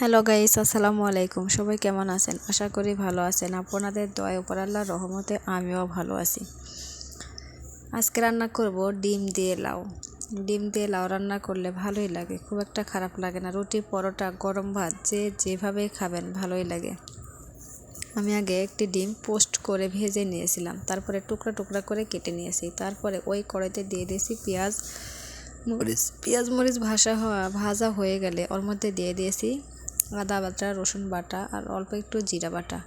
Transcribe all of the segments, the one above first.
Hello guys আসসালামু আলাইকুম সবাই কেমন আছেন? আশা করি ভালো আছেন। আপনাদের দয়া উপর আল্লাহ রহমতে আমিও ভালো আছি। আজকে রান্না করব ডিম দিয়ে লাউ। ডিম দিয়ে লাউ রান্না করলে ভালোই লাগে। খুব একটা খারাপ লাগে না। রুটি পরোটা, গরম ভাত, যে যেভাবে খাবেন, ভালোই লাগে। আমি আগে একটি ডিম পোস্ট করে ভেজে নিয়েছিলাম। তারপরে টুকরা টুকরা করে কেটে নিয়েছি। তারপরে ওই কড়াইতে দিয়ে দিয়েছি পেঁয়াজ, মরিচ। পেঁয়াজ, মরিচ ভাসা হওয়া, ভাজা হয়ে গেলে ওর মধ্যে দিয়ে দিয়েছি আদা বাটা, রসুন বাটা আর অল্প একটু জিরা বাটা।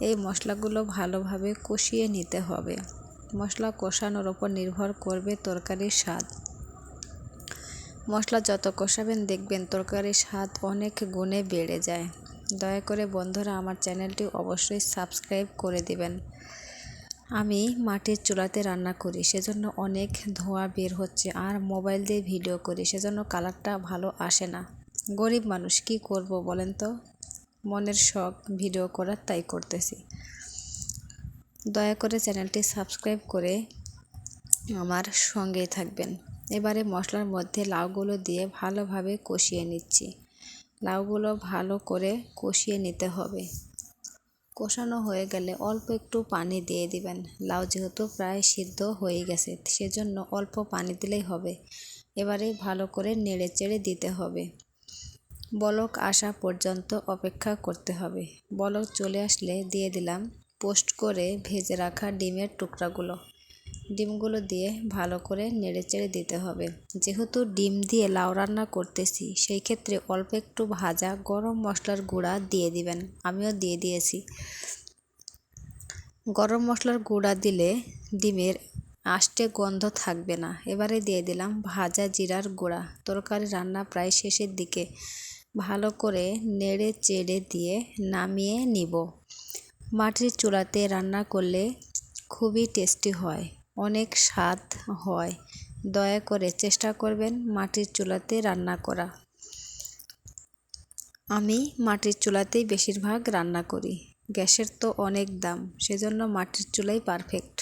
এই মশলাগুলো ভালোভাবে কষিয়ে নিতে হবে। মশলা কষানোর ওপর নির্ভর করবে তরকারির স্বাদ। মশলা যত কষাবেন দেখবেন তরকারির স্বাদ অনেক গুণে বেড়ে যায়। দয়া করে বন্ধুরা আমার চ্যানেলটি অবশ্যই সাবস্ক্রাইব করে দিবেন। আমি মাটির চুলাতে রান্না করি, সেজন্য অনেক ধোঁয়া বের হচ্ছে আর মোবাইল দিয়ে ভিডিও করি, সেজন্য কালারটা ভালো আসে না। গরিব মানুষ কি করব বলেন তো? মনের শখ, ভিডিও করার তাই করতেছি। দয়া করে চ্যানেলটি সাবস্ক্রাইব করে আমার সঙ্গেই থাকবেন। এবারে মশলার মধ্যে লাউগুলো দিয়ে ভালোভাবে কষিয়ে নিচ্ছি। লাউগুলো ভালো করে কষিয়ে নিতে হবে। কষানো হয়ে গেলে অল্প একটু পানি দিয়ে দিবেন। লাউ যেহেতু প্রায় সিদ্ধ হয়ে গেছে, সেজন্য অল্প পানি দিলেই হবে। এবারে ভালো করে নেড়ে চেড়ে দিতে হবে। বলক আসা পর্যন্ত অপেক্ষা করতে হবে। বলক চলে আসলে দিয়ে দিলাম পোস্ট করে ভেজে রাখা ডিমের টুকরাগুলো। ডিমগুলো দিয়ে ভালো করে নেড়েচেড়ে দিতে হবে। যেহেতু ডিম দিয়ে লাউ রান্না করতেছি, সেই ক্ষেত্রে অল্প একটু ভাজা গরম মশলার গুঁড়া দিয়ে দিবেন। আমিও দিয়ে দিয়েছি। গরম মশলার গুঁড়া দিলে ডিমের আষ্টে গন্ধ থাকবে না। এবারে দিয়ে দিলাম ভাজা জিরার গুঁড়া। তরকারি রান্না প্রায় শেষের দিকে। ভালো করে নেড়ে চেড়ে দিয়ে নামিয়ে নিব। মাটির চুলাতে রান্না করলে খুবই টেস্টি হয়, অনেক স্বাদ হয়। দয়া করে চেষ্টা করবেন মাটির চুলাতে রান্না করা। আমি মাটির চুলাতেই বেশিরভাগ রান্না করি, গ্যাসের তো অনেক দাম, সেজন্য মাটির চুলাই পারফেক্ট।